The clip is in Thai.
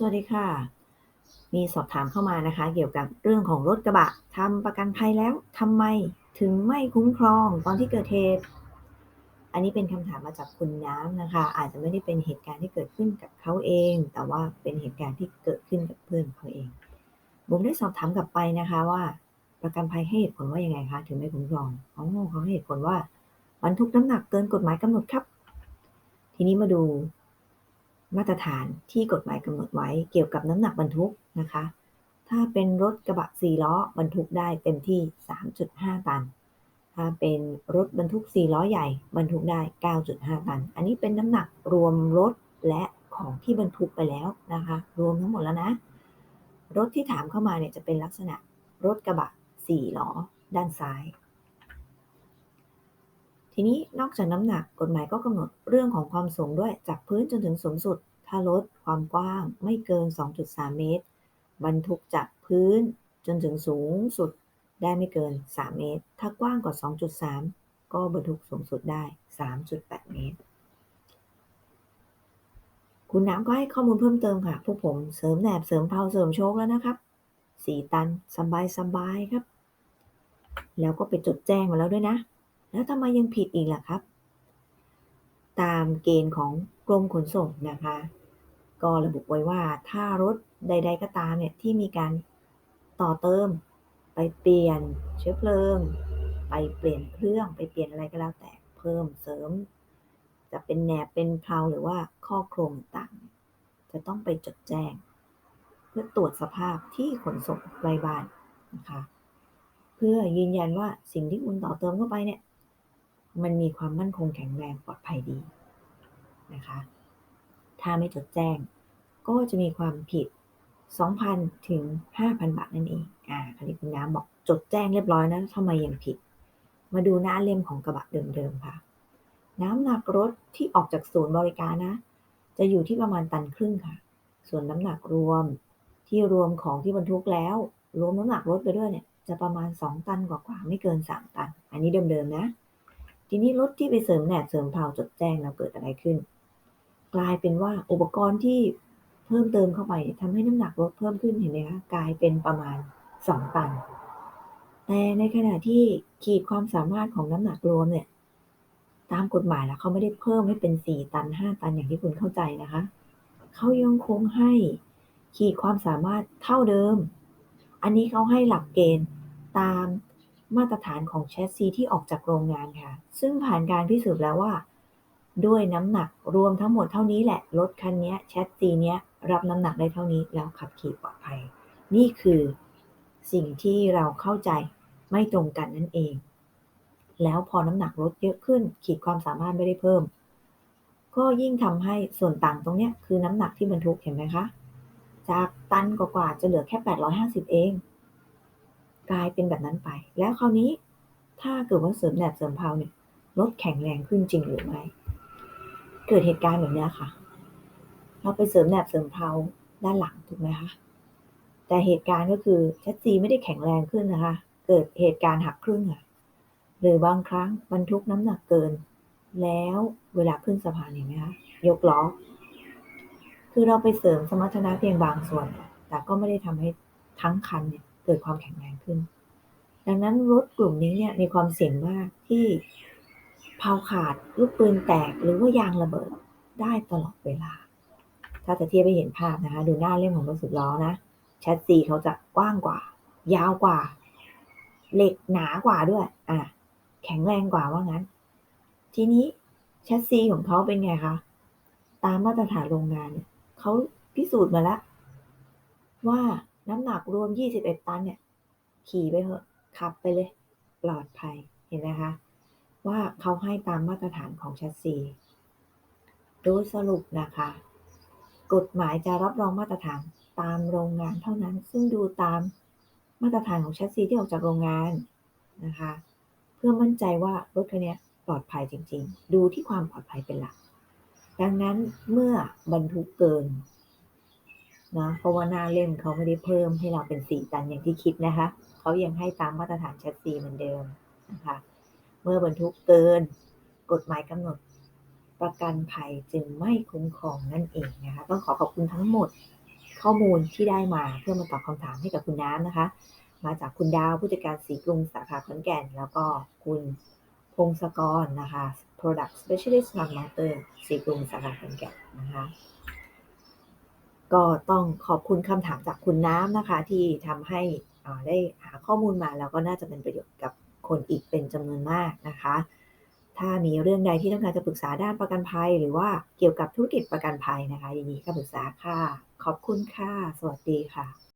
สวัสดีค่ะ มีสอบถามเข้ามานะคะ เกี่ยวกับเรื่องของรถกระบะทำประกันภัยแล้วทำไมถึงไม่คุ้มครองตอนที่เกิดเหตุ อันนี้เป็นคำถามมาจากคุณน้ำนะคะ อาจจะไม่ได้เป็นเหตุการณ์ที่เกิดขึ้นกับเขาเอง แต่ว่าเป็นเหตุการณ์ที่เกิดขึ้นกับเพื่อนเขาเองผมได้สอบถามกลับไปนะคะว่า ประกันภัยให้เหตุผลว่ายังไงคะถึงไม่คุ้มครองอ๋อเขาให้เหตุผลว่าบรรทุกน้ำหนักเกินกฎหมายกำหนดครับ ทีนี้มาดู มาตรฐานที่กฎหมายกำหนดไว้เกี่ยวกับน้ำหนักบรรทุกนะคะ ถ้าเป็นรถกระบะ4ล้อบรรทุกได้เต็มที่ 3.5 ตัน ถ้าเป็นรถบรรทุก4ล้อใหญ่บรรทุกได้ 9.5 ตัน อันนี้เป็นน้ำหนักรวมรถและของที่บรรทุกไปแล้วนะคะ รวมทั้งหมดแล้วนะ รถที่ถามเข้ามาเนี่ยจะเป็นลักษณะรถกระบะ4ล้อด้านซ้าย ทีนี้นอกจากน้ำหนักกฎหมายก็กำหนดเรื่องของความสูงด้วยจากพื้นจนถึงสูงสุด ถ้ารถความกว้างไม่เกิน 2.3 เมตร บรรทุกจากพื้นจนถึงสูงสุดได้ไม่เกิน 3 เมตร ถ้ากว้างกว่า 2.3 ก็บรรทุกสูงสุดได้ 3.8 เมตร คุณน้ำก็ให้ข้อมูลเพิ่มเติมค่ะ พวกผมเสริมแหนบเสริมเพลาเสริมโชคแล้วนะครับ4ตันสบายสบายครับ แล้วก็ไปจดแจ้งมาแล้วด้วยนะ แล้วทำไมยังผิดอีกล่ะครับ ตามเกณฑ์ของกรมขนส่งนะคะ ก็ระบุไว้ว่าถ้ารถใด ๆ ก็ตามเนี่ยที่มีการต่อเติม ไปเปลี่ยนเชื้อเพลิง ไปเปลี่ยนเครื่องไปเปลี่ยนอะไรก็แล้วแต่เพิ่มเสริม จะเป็นแหนบเป็นเพลาหรือว่าข้อโครงต่างจะต้องไปจดแจ้ง เพื่อตรวจสภาพที่ขนส่งใกล้บ้านนะคะ เพื่อยืนยันว่าสิ่งที่คุณต่อเติมเข้าไปเนี่ย มันมีความมั่นคงแข็งแรงปลอดภัยดีนะคะ ถ้าไม่จดแจ้งก็จะมีความผิด 2,000 ถึง 5,000 บาทนั่นเอง อ่าคราวนี้คุณน้ำบอกจดแจ้งเรียบร้อยนะทำไมยังผิด มาดูหน้าเล่มของกระบะเดิมๆค่ะ น้ำหนักรถที่ออกจากศูนย์บริการนะ จะอยู่ที่ประมาณตันครึ่งค่ะ ส่วนน้ำหนักรวมที่รวมของที่บรรทุกแล้ว รวมน้ำหนักรถไปด้วยเนี่ย จะประมาณ 2 ตันกว่าๆไม่เกิน 3 ตัน อันนี้เดิมๆนะ ทีนี้รถที่ไปเสริมแหนบเสริมเพลาจดแจ้งแล้วเกิดอะไรขึ้น กลายเป็นว่าอุปกรณ์ที่เพิ่มเติมเข้าไปทำให้น้ำหนักรถเพิ่มขึ้นเห็นไหมคะกลายเป็นประมาณ 2 ตัน แต่ในขณะที่ขีดความสามารถของน้ำหนักรวมเนี่ยตามกฎหมายแล้วเขาไม่ได้เพิ่มให้เป็น 4 ตัน 5 ตันอย่างที่คุณเข้าใจนะคะ เขายังคงให้ขีดความสามารถเท่าเดิม อันนี้เขาให้หลักเกณฑ์ตาม มาตรฐานของแชสซีที่ออกจากโรงงานค่ะ ซึ่งผ่านการพิสูจน์แล้วว่า ด้วยน้ำหนักรวมทั้งหมดเท่านี้แหละ รถคันนี้แชสซีเนี้ยรับน้ำหนักได้เท่านี้แล้วขับขี่ปลอดภัย นี่คือสิ่งที่เราเข้าใจไม่ตรงกันนั่นเอง แล้วพอน้ำหนักลดเยอะขึ้น ขีดความสามารถไม่ได้เพิ่ม ก็ยิ่งทำให้ส่วนต่างตรงเนี้ยคือน้ำหนักที่บรรทุกเห็นไหมคะ จากตันกว่าๆจะเหลือแค่ 850 เอง กลายเป็นแบบนั้นไป แล้วคราวนี้ถ้าเกิดว่าเสริมแหนบเสริมเพลาเนี่ยรถแข็งแรงขึ้นจริงหรือไม่ เกิดเหตุการณ์แบบนี้ค่ะ เราไปเสริมแหนบเสริมเพลาด้านหลังถูกไหมคะ แต่เหตุการณ์ก็คือแชสซีไม่ได้แข็งแรงขึ้นนะคะ เกิดเหตุการณ์หักครึ่งอะหรือบางครั้งบรรทุกน้ำหนักเกิน แล้วเวลาขึ้นสะพานเห็นไหมคะยกล้อ คือเราไปเสริมสมรรถนะเพียงบางส่วน แต่ก็ไม่ได้ทำให้ทั้งคันเนี่ย เกิดความแข็งแรงขึ้น ดังนั้นรถกลุ่มนี้เนี่ยมีความเสี่ยงมากที่เพลาขาดลูกปืนแตกหรือว่ายางระเบิดได้ตลอดเวลา ถ้าจะเทียบไปเห็นภาพนะคะ ดูหน้าเล่มของรถสิบล้อนะแชสซีเขาจะกว้างกว่า ยาวกว่า เหล็กหนากว่าด้วย อะ แข็งแรงกว่าว่างั้น ทีนี้แชสซีของเขาเป็นไงคะตามมาตรฐานโรงงานเนี่ยเขาพิสูจน์มาแล้วว่า น้ำหนักรวม 21 ตันเนี่ย ขี่ไปเถอะ ขับไปเลย ปลอดภัย เห็นไหมคะ ว่าเขาให้ตามมาตรฐานของแชสซีโดยสรุปนะคะ กฎหมายจะรับรองมาตรฐานตามโรงงานเท่านั้น ซึ่งดูตามมาตรฐานของแชสซีที่ออกจากโรงงานนะคะ เพื่อมั่นใจว่ารถคันนี้ปลอดภัยจริง ๆ ดูที่ความปลอดภัยเป็นหลัก ดังนั้นเมื่อบรรทุกเกิน นะเพราะว่าหน้าเล่มเขาไม่ได้เพิ่มให้เราเป็นสี่ตันอย่างที่คิดนะคะเขายังให้ตามมาตรฐานแชสซีเหมือนเดิมนะคะเมื่อบรรทุกเกินกฎหมายกำหนดประกันภัยจึงไม่คุ้มครองนั่นเองนะคะต้องขอขอบคุณทั้งหมดข้อมูลที่ได้มาเพื่อมาตอบคำถามให้กับคุณน้ำนะคะ มาจากคุณดาวผู้จัดการสีกรุงสาขาขอนแก่น แล้วก็คุณพงศกรนะคะ Product Specialist Smart Motor สีกรุงสาขาขอนแก่นนะคะ ก็ต้องขอบคุณคำถามจากคุณน้ำนะคะ ที่ทำให้อ่าได้หาข้อมูลมาแล้วก็น่าจะเป็นประโยชน์กับคนอีกเป็นจำนวนมากนะคะ ถ้ามีเรื่องใดที่ต้องการจะปรึกษาด้านประกันภัย หรือว่าเกี่ยวกับธุรกิจประกันภัยนะคะยินดีก็ปรึกษาค่ะ ขอบคุณค่ะ สวัสดีค่ะ